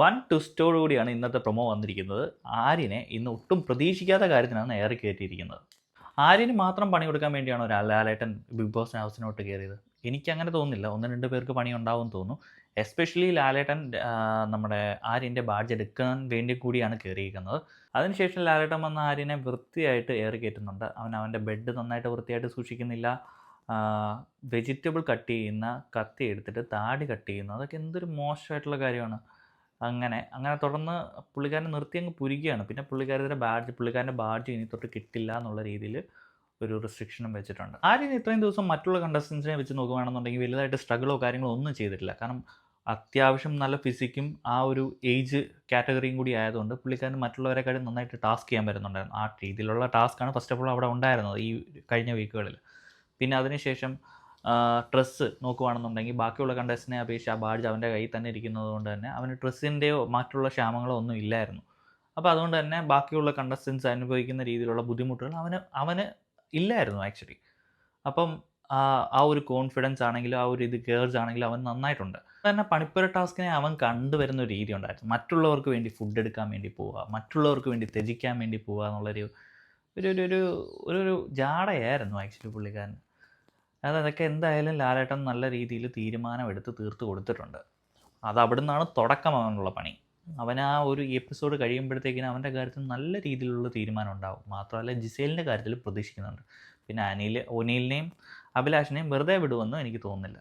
One ട്വിസ്റ്റോടു കൂടിയാണ് ഇന്നത്തെ promo വന്നിരിക്കുന്നത്. ആര്യനെ ഇന്ന് ഒട്ടും പ്രതീക്ഷിക്കാത്ത കാര്യത്തിനാണ് ഏറെ കയറ്റിയിരിക്കുന്നത്. ആര്യന് മാത്രം പണി കൊടുക്കാൻ വേണ്ടിയാണ് ഒരു ബിഗ് ബോസ് ഹൗസിനോട്ട് കയറിയത്? എനിക്ക് അങ്ങനെ തോന്നുന്നില്ല. ഒന്ന് രണ്ട് പേർക്ക് പണി ഉണ്ടാവും തോന്നുന്നു. എസ്പെഷ്യലി ലാലേട്ടൻ നമ്മുടെ ആര്യന്റെ ബാഡ്ജ് എടുക്കാൻ വേണ്ടി കൂടിയാണ് കയറിയിരിക്കുന്നത്. അതിനുശേഷം ലാലേട്ടൻ വന്ന ആര്യനെ വൃത്തിയായിട്ട് ഏറി കയറ്റുന്നുണ്ട്. അവൻ അവന്റെ ബെഡ് നന്നായിട്ട് വൃത്തിയായിട്ട് സൂക്ഷിക്കുന്നില്ല. വെജിറ്റബിൾ കട്ട് ചെയ്യുന്ന കത്തി എടുത്തിട്ട് താടി കട്ട് ചെയ്യുന്നു അതൊക്കെ എന്തൊരു മോശമായിട്ടുള്ള കാര്യമാണ്. അങ്ങനെ. അങ്ങനെ തുടർന്ന് പുള്ളിക്കാരനെ നിർത്തി അങ്ങ് പുരിക്കുകയാണ് പിന്നെ പുള്ളിക്കാരുടെ ബാഡ്ജ് പുള്ളിക്കാരന്റെ ബാഡ്ജ് ഇനി തൊട്ട് കിട്ടില്ല എന്നുള്ള രീതിയിൽ ഒരു റെസ്ട്രിക്ഷനും വെച്ചിട്ടുണ്ട്. ആരും ഇത്രയും ദിവസം മറ്റുള്ള കണ്ടസ്റ്റൻസിനെ വെച്ച് നോക്കുകയാണെന്നുണ്ടെങ്കിൽ വലുതായിട്ട് സ്ട്രഗിളോ കാര്യങ്ങളോ ഒന്നും ചെയ്തിട്ടില്ല. കാരണം അത്യാവശ്യം നല്ല ഫിസിക്കും ആ ഒരു ഏജ് കാറ്റഗറിയും കൂടി ആയതുകൊണ്ട് പുള്ളിക്കാരൻ മറ്റുള്ളവരെക്കാളും നന്നായിട്ട് ടാസ്ക് ചെയ്യാൻ വരുന്നുണ്ടായിരുന്നു ആ രീതിയിലുള്ള ടാസ്ക്കാണ് ഫസ്റ്റ് ഓഫ് ഓൾ അവിടെ ഉണ്ടായിരുന്നത് ഈ കഴിഞ്ഞ വീക്കുകളിൽ പിന്നെ അതിനുശേഷം ഡ്രസ്സ് നോക്കുകയാണെന്നുണ്ടെങ്കിൽ ബാക്കിയുള്ള കണ്ടസ്റ്റിനെ അപേക്ഷിച്ച് ആ ബാഡ്ജ് അവന്റെ കയ്യിൽ തന്നെ ഇരിക്കുന്നത് കൊണ്ട് തന്നെ അവന് ഡ്രസ്സിന്റെയോ മറ്റുള്ള ക്ഷാമങ്ങളോ ഒന്നും ഇല്ലായിരുന്നു. അപ്പോൾ അതുകൊണ്ട് തന്നെ ബാക്കിയുള്ള കണ്ടസ്റ്റൻസ് അനുഭവിക്കുന്ന രീതിയിലുള്ള ബുദ്ധിമുട്ടുകൾ അവന് അവന് ഇല്ലായിരുന്നു ആക്ച്വലി അപ്പം ആ ഒരു കോൺഫിഡൻസ് ആണെങ്കിലും ആ ഒരു ഇത് ഗേൾസ് ആണെങ്കിലും അവൻ നന്നായിട്ടുണ്ട്. തന്നെ പണിപ്പുര ടാസ്കിനെ അവൻ കണ്ടുവരുന്ന ഒരു രീതി ഉണ്ടായിരുന്നു. മറ്റുള്ളവർക്ക് വേണ്ടി ഫുഡ് എടുക്കാൻ വേണ്ടി പോവുക മറ്റുള്ളവർക്ക് വേണ്ടി ത്യജിക്കാൻ വേണ്ടി പോവുക എന്നുള്ളൊരു ഒരു ഒരു ഒരു ഒരു ജാടയായിരുന്നു ആക്ച്വലി പുള്ളിക്കാരൻ. അത് അതൊക്കെ എന്തായാലും ലാലേട്ടൻ നല്ല രീതിയിൽ തീരുമാനമെടുത്ത് തീർത്ത് കൊടുത്തിട്ടുണ്ട്. അത് അവിടെ നിന്നാണ് തുടക്കം അവനുള്ള പണി. അവൻ ആ ഒരു എപ്പിസോഡ് കഴിയുമ്പോഴത്തേക്കിനും അവന്റെ കാര്യത്തിൽ നല്ല രീതിയിലുള്ള തീരുമാനം ഉണ്ടാവും. മാത്രമല്ല ജിസേലിന്റെ കാര്യത്തിൽ പ്രതീക്ഷിക്കുന്നുണ്ട്. പിന്നെ അനിൽ ഒനീലിനെയും അഭിലാഷിനെയും വെറുതെ വിടുമെന്ന് എനിക്ക് തോന്നുന്നില്ല.